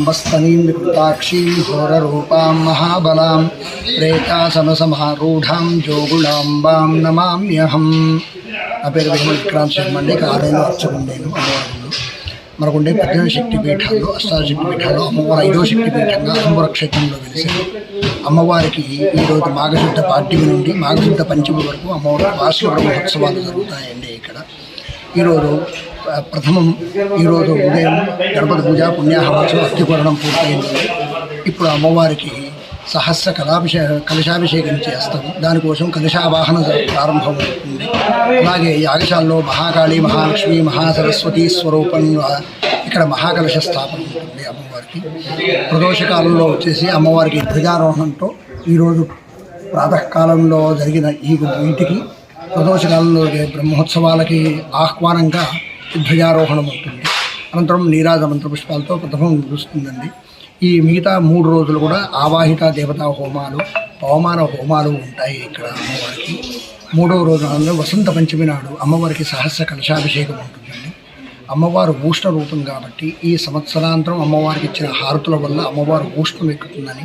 అంబస్తనీం వికృతాక్షీం ఘోరరూపాం మహాబలాం ప్రేతాసనసమారూఢాం జోగుళాంబాం నమామ్యహం నా పేరు విక్రాంత్ శర్మ అండి ఇక అర్చకుండేను అర్చకుడు అమ్మవారు మనకుండే పద్దెనిమిది శక్తిపీఠాల్లో పీఠాలు అమ్మవారు ఐదో శక్తిపీఠంగా అమ్మవారి క్షేత్రంలో వెలిసారు అమ్మవారికి ఈరోజు మాఘశుద్ధ పాడ్యమి నుండి మాఘశుద్ధ పంచమి వరకు అమ్మవారి వార్షిక మహోత్సవాలు జరుగుతాయండి ఇక్కడ. ఈరోజు ప్రథమం ఈరోజు ఉదయం గణపతి పూజ పుణ్యాహవాసం అస్థిపూరణం పూర్తయింది. ఇప్పుడు అమ్మవారికి సహస్ర కళాభిషే కలశాభిషేకం చేస్తాం దానికోసం కలశావాహన ప్రారంభమవుతుంది. అలాగే యాగశాలలో మహాకాళి మహాలక్ష్మి మహాసరస్వతి స్వరూపంగా ఇక్కడ మహాకలశ స్థాపన ఉంటుంది అమ్మవారికి. ప్రదోషకాలంలో వచ్చేసి అమ్మవారికి ధ్వజారోహణంతో ఈరోజు ప్రాతకాలంలో జరిగిన ఈ వీటికి ప్రదోషకాలంలో బ్రహ్మోత్సవాలకి ఆహ్వానంగా ధ్వజారోహణం ఉంటుంది అనంతరం నీరాజ మంత్ర పుష్పాలతో ప్రథమం ముగుస్తుందండి. ఈ మిగతా మూడు రోజులు కూడా ఆవాహిత దేవతా హోమాలు పవమాన హోమాలు ఉంటాయి ఇక్కడ అమ్మవారికి. మూడవ రోజు నాడు వసంత పంచమి నాడు అమ్మవారికి సహస్ర కలశాభిషేకం ఉంటుందండి. అమ్మవారు ఉష్ణ రూపం కాబట్టి ఈ సంవత్సరాంతరం అమ్మవారికి ఇచ్చిన హారతుల వల్ల అమ్మవారు ఉష్ణం ఎక్కుతుందని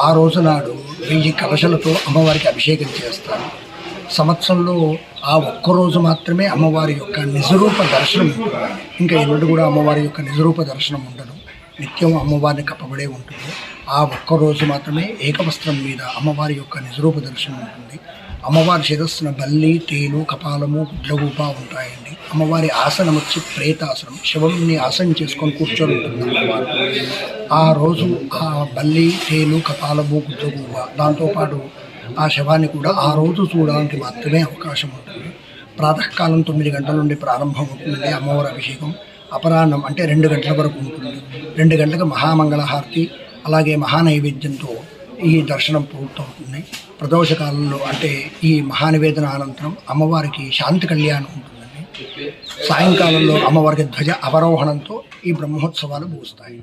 ఆ రోజు నాడు వెయ్యి కలశలతో అమ్మవారికి అభిషేకం చేస్తారు. సంవత్సరంలో ఆ ఒక్కరోజు మాత్రమే అమ్మవారి యొక్క నిజరూప దర్శనం ఇంకా ఎన్నడూ కూడా అమ్మవారి యొక్క నిజరూప దర్శనం ఉండదు. నిత్యం అమ్మవారిని కప్పబడే ఉంటుంది. ఆ ఒక్కరోజు మాత్రమే ఏకవస్త్రం మీద అమ్మవారి యొక్క నిజరూప దర్శనం ఉంటుంది. అమ్మవారి శిరస్సున బల్లి తేలు కపాలము గుడ్లగూప ఉంటాయండి. అమ్మవారి ఆసనం వచ్చి ప్రేతాసనం శివంని ఆసనం చేసుకొని కూర్చొని ఉంటుంది అమ్మవారు. ఆ రోజు ఆ బల్లి తేలు కపాలము గుడ్లగూప దాంతోపాటు ఆ శవాన్ని కూడా ఆ రోజు చూడడానికి మాత్రమే అవకాశం ఉంటుంది. ప్రాతకాలం తొమ్మిది గంటల నుండి ప్రారంభం అవుతుంది అమ్మవారి అభిషేకం. అపరాహ్నం అంటే రెండు గంటల వరకు ఉంటుంది. రెండు గంటలకు మహామంగళహారతి అలాగే మహానైవేద్యంతో ఈ దర్శనం పూర్తవుతుంది. ప్రదోష కాలంలో అంటే ఈ మహానివేదన అనంతరం అమ్మవారికి శాంతి కళ్యాణం ఉంటుందండి. సాయంకాలంలో అమ్మవారికి ధ్వజ అవరోహణంతో ఈ బ్రహ్మోత్సవాలు ముగుస్తాయి.